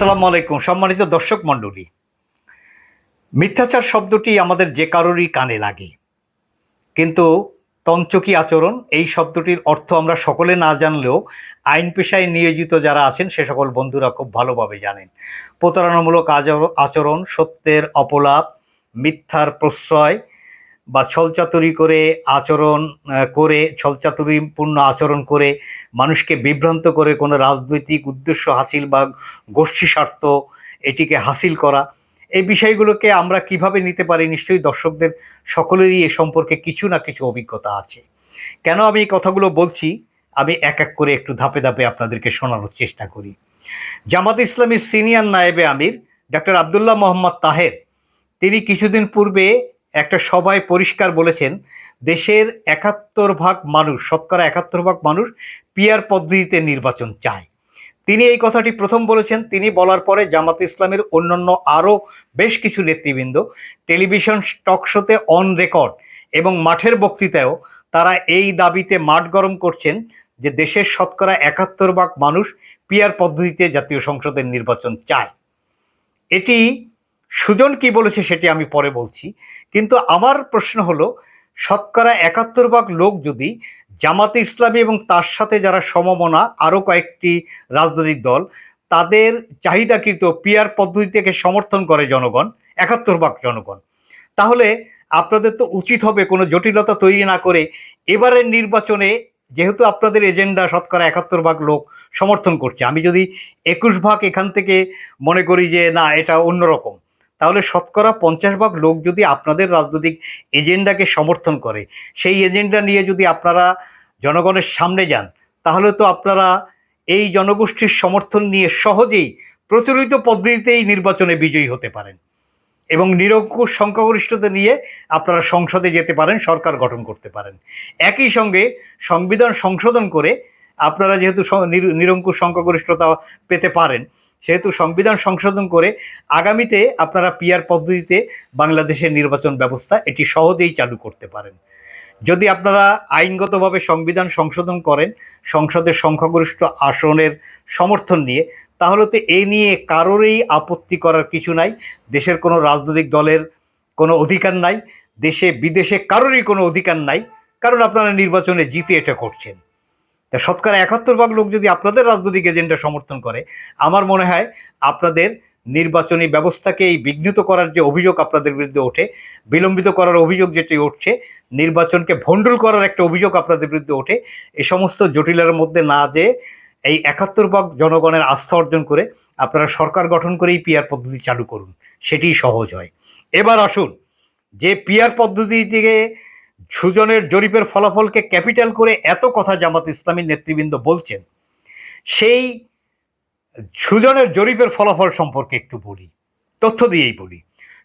আসসালামু আলাইকুম, সম্মানিত দর্শক মণ্ডলী। মিথ্যাচার শব্দটি আমাদের যে কারোরই কানে লাগে। কিন্তু তঞ্চকি আচরণ, এই শব্দটির অর্থ আমরা সকলে না জানলেও আইন পেশায় নিয়োজিত যারা আছেন, সে সকল বন্ধুরা খুব ভালোভাবে জানেন। প্রতারণামূলক আচর- আচরণ, সত্যের অপলাপ, মিথ্যার প্রশ্রয় বা ছলচাতুরি করে আচরণ করে, ছলচাতুরিপূর্ণ আচরণ করে মানুষকে বিভ্রান্ত করে কোনো রাজনৈতিক উদ্দেশ্য হাসিল বা গোষ্ঠী স্বার্থ এটিকে হাসিল করা, এই বিষয়গুলোকে আমরা কীভাবে নিতে পারি নিশ্চয়ই দর্শকদের সকলেরই এ সম্পর্কে কিছু না কিছু অভিজ্ঞতা আছে। কেন আমি এই কথাগুলো বলছি? আমি এক এক করে একটু ধাপে ধাপে আপনাদেরকে শোনানোর চেষ্টা করি। জামাত ইসলামীর সিনিয়র নায়েবে আমির ডক্টর আবদুল্লাহ মোহাম্মদ তাহের, তিনি কিছুদিন পূর্বে একটা সভায় পরিষ্কার বলেছেন, দেশের একাত্তর ভাগ মানুষ, শতকরা একাত্তর ভাগ মানুষ পিয়ার পদ্ধতিতে নির্বাচন চায়। তিনি এই কথাটি প্রথম বলেছেন, তিনি বলার পরে জামাত ইসলামের অন্যান্য আরও বেশ কিছু নেতৃবৃন্দ টেলিভিশন টক শোতে অন রেকর্ড এবং মাঠের বক্তৃতায়ও তারা এই দাবিতে মাঠ গরম করছেন যে দেশের শতকরা একাত্তর ভাগ মানুষ পিয়ার পদ্ধতিতে জাতীয় সংসদের নির্বাচন চায়। এটি সুজন কি বলেছে সেটি আমি পরে বলছি। কিন্তু আমার প্রশ্ন হলো, শতকরা একাত্তর ভাগ লোক যদি জামাতে ইসলামী এবং তার সাথে যারা সমমনা আরও কয়েকটি রাজনৈতিক দল, তাদের চাহিদাকৃত পিয়ার পদ্ধতি থেকে সমর্থন করে জনগণ, একাত্তর ভাগ জনগণ। তাহলে আপনাদের তো উচিত হবে কোনো জটিলতা তৈরি না করে এবারের নির্বাচনে যেহেতু আপনাদের এজেন্ডা শতকরা একাত্তর ভাগ লোক সমর্থন করছে, আমি যদি একুশ ভাগ এখান থেকে মনে করি যে না, এটা অন্যরকম। তাহলে শতকরা পঞ্চাশ ভাগ লোক যদি আপনাদের রাজনৈতিক এজেন্ডাকে সমর্থন করে, সেই এজেন্ডা নিয়ে যদি আপনারা জনগণের সামনে যান, তাহলে তো আপনারা এই জনগোষ্ঠীর সমর্থন নিয়ে সহজেই প্রচলিত পদ্ধতিতেই নির্বাচনে বিজয়ী হতে পারেন এবং নিরঙ্কুশ সংখ্যাগরিষ্ঠতা নিয়ে আপনারা সংসদে যেতে পারেন, সরকার গঠন করতে পারেন। একই সঙ্গে সংবিধান সংশোধন করে আপনারা যেহেতু নিরঙ্কুশ সংখ্যাগরিষ্ঠতা পেতে পারেন সেহেতু সংবিধান সংশোধন করে আগামীতে আপনারা পিয়ার পদ্ধতিতে বাংলাদেশের নির্বাচন ব্যবস্থা এটি সহজেই চালু করতে পারেন। যদি আপনারা আইনগতভাবে সংবিধান সংশোধন করেন, সংসদের সংখ্যাগরিষ্ঠ আসনের সমর্থন নিয়ে, তাহলে তো এ নিয়ে কারোরই আপত্তি করার কিছু নাই। দেশের কোনো রাজনৈতিক দলের কোনো অধিকার নাই। দেশে বিদেশে কারোরই কোনো অধিকার নাই। কারণ আপনারা নির্বাচনে জিতে এটা করছেন। তা শতকরা একাত্তর ভাগ লোক যদি আপনাদের রাজনৈতিক এজেন্ডা সমর্থন করে, আমার মনে হয় আপনাদের নির্বাচনী ব্যবস্থাকে এই বিঘ্নিত করার যে অভিযোগ আপনাদের বিরুদ্ধে ওঠে, বিলম্বিত করার অভিযোগ যেটি উঠছে, নির্বাচনকে ভণ্ডুল করার একটা অভিযোগ আপনাদের বিরুদ্ধে ওঠে, এ সমস্ত জটিলের মধ্যে না যে এই একাত্তর ভাগ জনগণের আস্থা অর্জন করে আপনারা সরকার গঠন করেই পিয়ার পদ্ধতি চালু করুন, সেটিই সহজ হয়। এবার আসুন, যে পিয়ার পদ্ধতি থেকে সুজনের জরিপের ফলাফলকে ক্যাপিটাল করে এত কথা জামাত ইসলামী নেতৃবৃন্দ বলছেন, সেই সুজনের জরিপের ফলাফল সম্পর্কে একটু বলি, তথ্য দিয়েই বলি।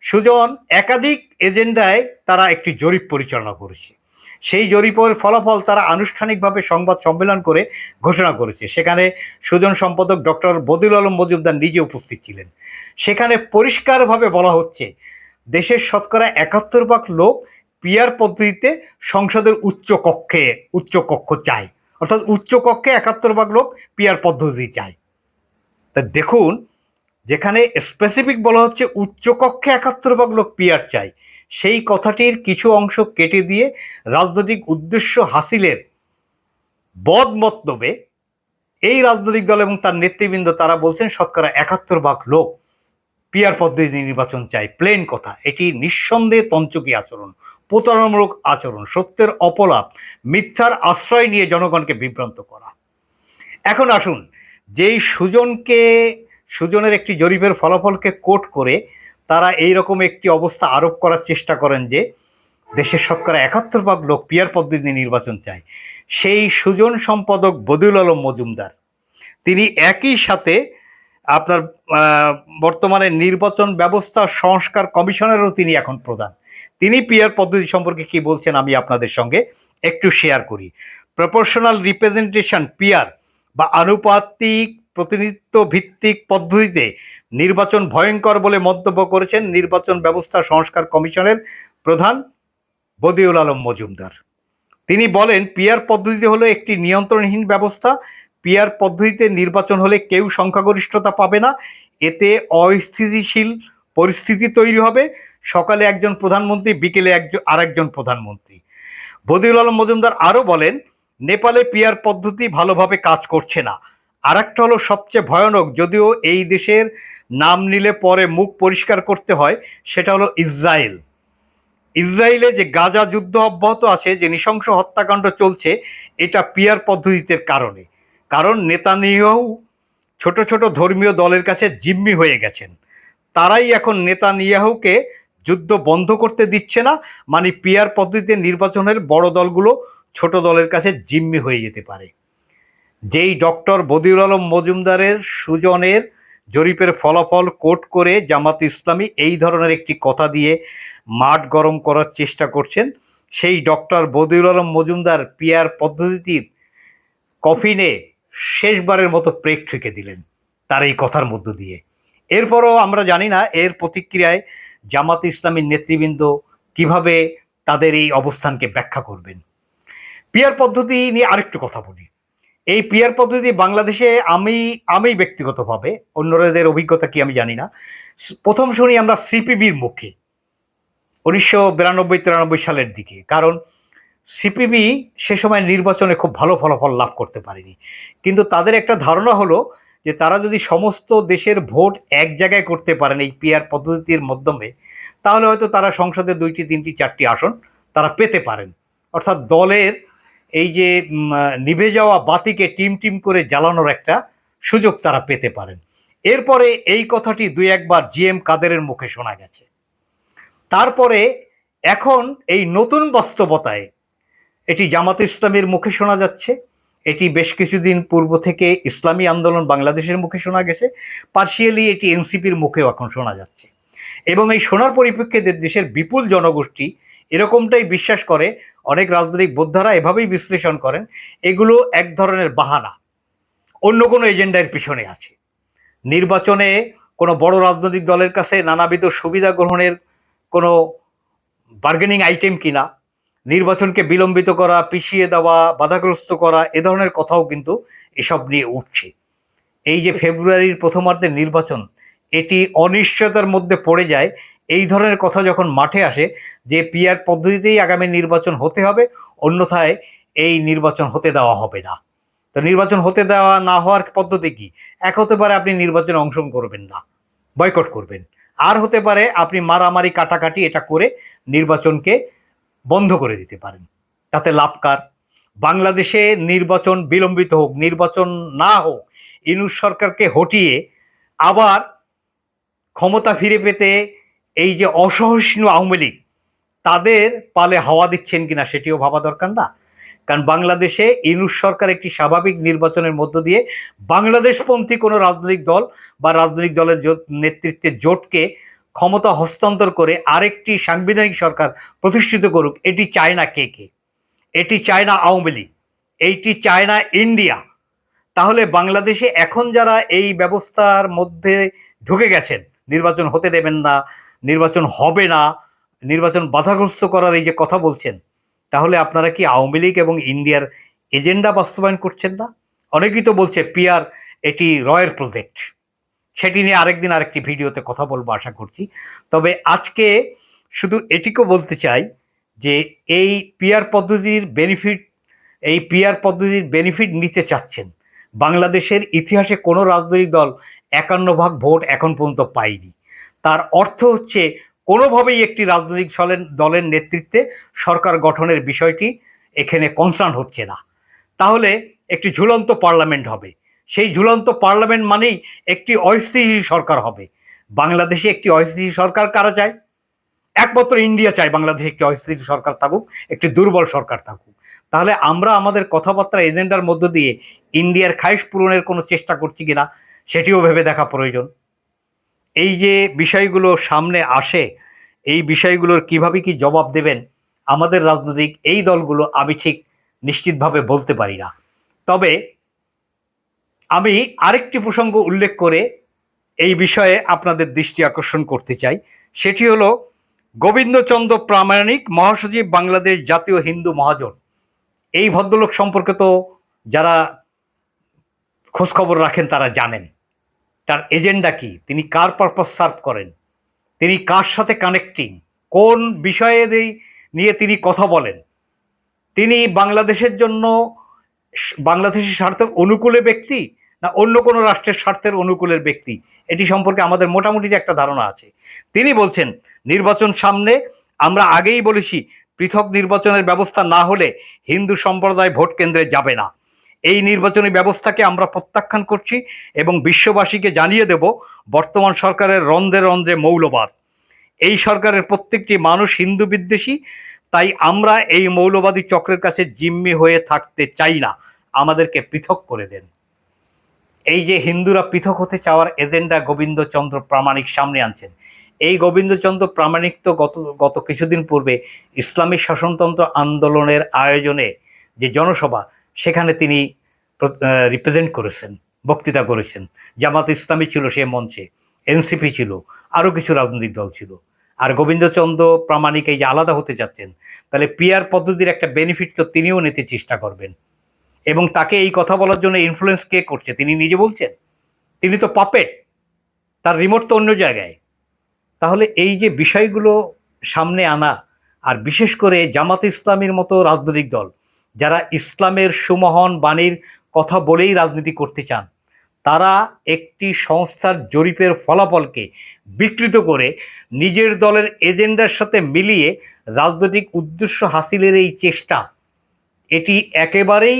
সুজন একাধিক এজেন্ডায় তারা একটি জরিপ পরিচালনা করেছে। সেই জরিপের ফলাফল তারা আনুষ্ঠানিকভাবে সংবাদ সম্মেলন করে ঘোষণা করেছে। সেখানে সুজন সম্পাদক ডক্টর বদিউল আলম মজুমদার নিজে উপস্থিত ছিলেন। সেখানে পরিষ্কারভাবে বলা হচ্ছে, দেশের শতকরা একাত্তর ভাগ লোক পিয়ার পদ্ধতিতে সংসদের উচ্চ কক্ষে, উচ্চ কক্ষ চায় অর্থাৎ উচ্চ কক্ষে একাত্তর ভাগ লোক পিয়ার পদ্ধতি চাই তা দেখুন, যেখানে স্পেসিফিক বলা হচ্ছে উচ্চকক্ষে একাত্তর ভাগ লোক পিয়ার চাই সেই কথাটির কিছু অংশ কেটে দিয়ে রাজনৈতিক উদ্দেশ্য হাসিলের বদ মতলবে এই রাজনৈতিক দল এবং তার নেতৃবৃন্দ তারা বলছেন, শতকরা একাত্তর ভাগ লোক পিয়ার পদ্ধতি নির্বাচন চাই প্লেন কথা, এটি নিঃসন্দেহে তঞ্চকি আচরণ। প্রতারণামূলক আচরণ, সত্যের অপলাপ, মিথ্যার আশ্রয় নিয়ে জনগণকে বিভ্রান্ত করা। এখন আসুন, যেই সুজনকে, সুজনের একটি জরিপের ফলাফলকে কোট করে তারা এই রকম একটি অবস্থা আরোপ করার চেষ্টা করেন যে, দেশের শতকরা একাত্তর ভাগ লোক পিয়ার পদ্ধতি নির্বাচন চায়। সেই সুজন সম্পাদক বদিউল আলম মজুমদার, তিনি একই সাথে আপনার বর্তমানে নির্বাচন ব্যবস্থা সংস্কার কমিশনেরও তিনি এখন প্রধান। তিনি পিয়ার পদ্ধতি সম্পর্কে কি বলছেন আমি আপনাদের সঙ্গে একটু শেয়ার করি। প্রপোর্শনাল রিপ্রেজেন্টেশন পিয়ার বা আনুপাতিক প্রতিনিধিত্ব ভিত্তিক পদ্ধতিতে নির্বাচন ভয়ঙ্কর বলে মন্তব্য করেছেন নির্বাচন ব্যবস্থা সংস্কার কমিশনের প্রধান বদিউল আলম মজুমদার। তিনি বলেন, পিয়ার পদ্ধতি হলো একটি নিয়ন্ত্রণহীন ব্যবস্থা, পিয়ার পদ্ধতিতে নির্বাচন হলে কেউ সংখ্যাগরিষ্ঠতা পাবে না, এতে অস্থিতিশীল পরিস্থিতি তৈরি হবে সকালে একজন প্রধানমন্ত্রী, বিকেলে একজন, আরেকজন প্রধানমন্ত্রী। বদিউল আলম মজুমদার আরও বলেন, নেপালে পিয়ার পদ্ধতি ভালোভাবে কাজ করছে না। আর একটা হলো সবচেয়ে ভয়ানক, যদিও এই দেশের নাম নিলে পরে মুখ পরিষ্কার করতে হয়, সেটা হলো ইসরায়েল। ইসরায়েলে যে গাজা যুদ্ধ অব্যাহত আছে, যে নৃশংস হত্যাকাণ্ড চলছে, এটা পিয়ার পদ্ধতির কারণে। কারণ নেতানিয়াহু ছোট ছোট ধর্মীয় দলের কাছে জিম্মি হয়ে গেছেন। তারাই এখন নেতানিয়াহুকে যুদ্ধ বন্ধ করতে দিচ্ছে না। মানে পিয়ার পদ্ধতিতে নির্বাচনের বড় দলগুলো ছোট দলের কাছে জিম্মি হয়ে যেতে পারে। যেই ডক্টর বদিউল আলম মজুমদারের সুজনের জরিপের ফলাফল কোট করে জামাত ইসলামী এই ধরনের একটি কথা দিয়ে মাঠ গরম করার চেষ্টা করছেন, সেই ডক্টর বদিউল আলম মজুমদার পিয়ার পদ্ধতির কফিনে শেষবারের মতো প্রেক ঠেকে দিলেন তার এই কথার মধ্য দিয়ে। এরপরও আমরা জানি না, এর প্রতিক্রিয়ায় জামাত ইসলামীর নেতৃবৃন্দ কীভাবে তাদের এই অবস্থানকে ব্যাখ্যা করবেন? পিয়ার পদ্ধতি নিয়ে আরেকটু কথা বলি। এই পিয়ার পদ্ধতি বাংলাদেশে আমি আমি ব্যক্তিগতভাবে, অন্যদের অভিজ্ঞতা কি আমি জানি না, প্রথম শুনি আমরা সিপিবির মুখে, উনিশশো বিরানব্বই তিরানব্বই সালের দিকে, কারণ সিপিবি সে সময় নির্বাচনে খুব ভালো ফলাফল লাভ করতে পারেনি। কিন্তু তাদের একটা ধারণা হলো যে তারা যদি সমস্ত দেশের ভোট এক জায়গায় করতে পারেন এই পিয়ার পদ্ধতির মাধ্যমে, তাহলে হয়তো তারা সংসদে দুইটি, তিনটি, চারটি আসন তারা পেতে পারেন। অর্থাৎ দলের এই যে নিভে যাওয়া বাতিকে টিম টিম করে জ্বালানোর একটা সুযোগ তারা পেতে পারেন। এরপরে এই কথাটি দুই একবার জিএম কাদেরের মুখে শোনা গেছে। তারপরে এখন এই নতুন বাস্তবতায় এটি জামাত ইসলামের মুখে শোনা যাচ্ছে। এটি বেশ কিছুদিন পূর্ব থেকে ইসলামী আন্দোলন বাংলাদেশের মুখে শোনা গেছে, পার্শিয়ালি এটি এনসিপির মুখেও এখন শোনা যাচ্ছে। এবং এই শোনার পরিপ্রেক্ষিতে দেশের বিপুল জনগোষ্ঠী এরকমটাই বিশ্বাস করে, অনেক রাজনৈতিক বোদ্ধারা এভাবেই বিশ্লেষণ করেন, এগুলো এক ধরনের বাহানা, অন্য কোনো এজেন্ডার পিছনে আছে। নির্বাচনে কোনো বড় রাজনৈতিক দলের কাছে নানাবিধ সুবিধা গ্রহণের কোনো বার্গেনিং আইটেম কিনা নির্বাচনকে বিলম্বিত করা, পিছিয়ে দেওয়া, বাধাগ্রস্ত করা, এ ধরনের কথাও কিন্তু এসব নিয়ে উঠছে। এই যে ফেব্রুয়ারির প্রথমার্ধের নির্বাচন, এটি অনিশ্চয়তার মধ্যে পড়ে যায়। এই ধরনের কথা যখন মাঠে আসে যে পিয়ার পদ্ধতিতেই আগামী নির্বাচন হতে হবে, অন্যথায় এই নির্বাচন হতে দেওয়া হবে না। তো নির্বাচন হতে দেওয়া না হওয়ার পদ্ধতি কি? এক হতে পারে আপনি নির্বাচনে অংশগ্রহণ করবেন না, বয়কট করবেন। আর হতে পারে আপনি মারামারি, কাটাকাটি এটা করে নির্বাচনকে বন্ধ করে দিতে পারেন। তাতে লাভ কার? বাংলাদেশে নির্বাচন বিলম্বিত হোক, নির্বাচন না হোক, ইনুস সরকারকে হটিয়ে আবার ক্ষমতা ফিরে পেতে এই যে অসহিষ্ণু আওয়ামী লীগ, তাদের পালে হাওয়া দিচ্ছেন কিনা সেটিও ভাবা দরকার না। কারণ বাংলাদেশে ইনুস সরকার একটি স্বাভাবিক নির্বাচনের মধ্য দিয়ে বাংলাদেশপন্থী কোনো রাজনৈতিক দল বা রাজনৈতিক দলের নেতৃত্বে জোটকে ক্ষমতা হস্তান্তর করে আরেকটি সাংবিধানিক সরকার প্রতিষ্ঠিত করুক, এটি চায় না কে কে? এটি চায় না আওয়ামী লীগ, এইটি চায় না ইন্ডিয়া। তাহলে বাংলাদেশে এখন যারা এই ব্যবস্থার মধ্যে ঢুকে গেছেন, নির্বাচন হতে দেবেন না, নির্বাচন হবে না, নির্বাচন বাধাগ্রস্ত করার এই যে কথা বলছেন, তাহলে আপনারা কি আওয়ামী লীগ এবং ইন্ডিয়ার এজেন্ডা বাস্তবায়ন করছেন না? অনেকেই তো বলছে পিয়ার এটি রয়ের প্রজেক্ট। সেটি নিয়ে আরেকদিন আরেকটি ভিডিওতে কথা বলব আশা করছি। তবে আজকে শুধু এটিকেও বলতে চাই যে এই পিয়ার পদ্ধতির বেনিফিট এই পিয়ার পদ্ধতির বেনিফিট নিতে চাচ্ছেন। বাংলাদেশের ইতিহাসে কোনো রাজনৈতিক দল একান্ন ভাগ ভোট এখন পর্যন্ত পায়নি। তার অর্থ হচ্ছে কোনোভাবেই একটি রাজনৈতিক দলের দলের নেতৃত্বে সরকার গঠনের বিষয়টি এখানে কনসার্ন হচ্ছে না। তাহলে একটি ঝুলন্ত পার্লামেন্ট হবে। সেই ঝুলন্ত পার্লামেন্ট মানেই একটি অস্থিতিশীল সরকার হবে। বাংলাদেশে একটি অস্থিতিশীল সরকার কারা চায়? একমাত্র ইন্ডিয়া চায় বাংলাদেশে একটি অস্থিতিশীল সরকার থাকুক, একটি দুর্বল সরকার থাকুক। তাহলে আমরা আমাদের কথাবার্তা এজেন্ডার মধ্য দিয়ে ইন্ডিয়ার খাইশ পূরণের কোনো চেষ্টা করছি কিনা, সেটিও ভেবে দেখা প্রয়োজন। এই যে বিষয়গুলো সামনে আসে, এই বিষয়গুলোর কীভাবে কি জবাব দেবেন, আমাদের রাজনৈতিক এই দলগুলো আমি ঠিক নিশ্চিতভাবে বলতে পারি না। তবে আমি আরেকটি প্রসঙ্গ উল্লেখ করে এই বিষয়ে আপনাদের দৃষ্টি আকর্ষণ করতে চাই। সেটি হলো গোবিন্দচন্দ্র প্রামাণিক মহাসচিব বাংলাদেশ জাতীয় হিন্দু মহাজন। এই ভদ্রলোক সম্পর্কে তো যারা খোঁজখবর রাখেন তারা জানেন। তার এজেন্ডা কি? তিনি কার পারপাস সার্ভ করেন? তিনি কার সাথে কানেক্টিং? কোন বিষয়ে নিয়ে তিনি কথা বলেন? তিনি বাংলাদেশের জন্য বাংলাদেশের স্বার্থের অনুকূলে ব্যক্তি? না, অন্য কোনো রাষ্ট্রের স্বার্থের অনুকূলের ব্যক্তি। এটি সম্পর্কে আমাদের মোটামুটি যে একটা ধারণা আছে। তিনি বলছেন, নির্বাচন সামনে আমরা আগেই বলেছি, পৃথক নির্বাচনের ব্যবস্থা না হলে হিন্দু সম্প্রদায় ভোট কেন্দ্রে যাবে না। এই নির্বাচনী ব্যবস্থাকে আমরা প্রত্যাখ্যান করছি এবং বিশ্ববাসীকে জানিয়ে দেব, বর্তমান সরকারের রন্ধ্রে রন্ধ্রে মৌলবাদ। এই সরকারের প্রত্যেকটি মানুষ হিন্দু বিদ্বেষী, তাই আমরা এই মৌলবাদী চক্রের কাছে জিম্মি হয়ে থাকতে চাই না। আমাদেরকে পৃথক করে দেন। এই যে হিন্দুরা পৃথক হতে চাওয়ার এজেন্ডা গোবিন্দচন্দ্র প্রামাণিক সামনে আনছেন। এই গোবিন্দচন্দ্র প্রামাণিক তো গত গত কিছুদিন পূর্বে ইসলামী শাসনতন্ত্র আন্দোলনের আয়োজনে যে জনসভা, সেখানে তিনি রিপ্রেজেন্ট করেছেন, বক্তৃতা করেছেন। জামাত ইসলামী ছিল সে মঞ্চে, এনসিপি ছিল, আরও কিছু রাজনৈতিক দল ছিল। আর গোবিন্দচন্দ্র প্রামাণিক এই যে আলাদা হতে চাচ্ছেন তাহলে পিয়ার পদ্ধতির একটা বেনিফিট তো তিনিও নিতে চেষ্টা করবেন। এবং তাকে এই কথা বলার জন্য ইনফ্লুয়েন্স কে করছে? তিনি নিজে বলছেন? তিনি তো পাপেট তার রিমোট তো অন্য জায়গায়। তাহলে এই যে বিষয়গুলো সামনে আনা, আর বিশেষ করে জামাত ইসলামের মতো রাজনৈতিক দল, যারা ইসলামের সুমহান বাণীর কথা বলেই রাজনীতি করতে চান, তারা একটি সংস্থার জরিপের ফলাফলকে বিকৃত করে নিজের দলের এজেন্ডার সাথে মিলিয়ে রাজনৈতিক উদ্দেশ্য হাসিলের এই চেষ্টা, এটি একেবারেই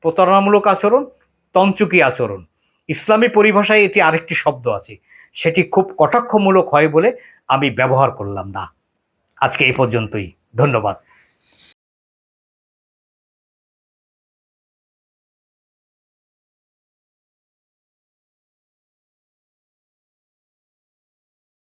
প্রতারণামূলক আচরণ তঞ্চুকি আচরণ। ইসলামী পরিভাষায় এটি আরেকটি শব্দ আছে। সেটি খুব কটাক্ষমূলক হয় বলে আমি ব্যবহার করলাম না। আজকে এই পর্যন্তই। ধন্যবাদ।